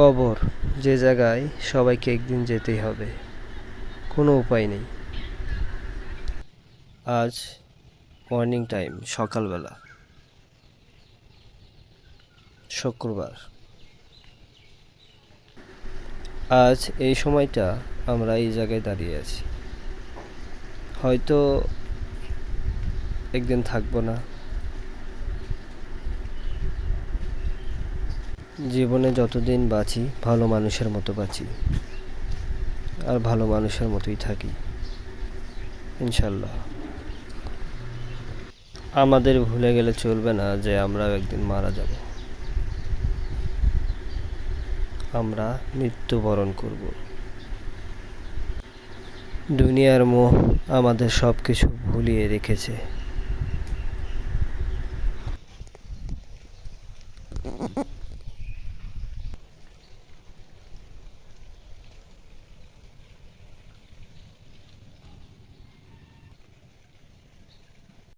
কবর যে জায়গায় সবাইকে একদিন যেতেই হবে, কোনো উপায় নেই। আজ মর্নিং টাইম সকালবেলা। শুক্রবার। আজ এই সময়টা আমরা এই জায়গায় দাঁড়িয়ে আছি। হয়তো একদিন থাকব না। জীবনে যতদিন বাঁচি, ভালো মানুষের মতো বাঁচি। আর ভালো মানুষের মতোই থাকি। ইনশাল্লাহ। আমাদের ভুলে গেলে চলবে না যে আমরাও একদিন মারা যাব। আমরা মৃত্যুবরণ করব। দুনিয়ার মোহ আমাদের সব কিছু ভুলিয়ে রেখেছে।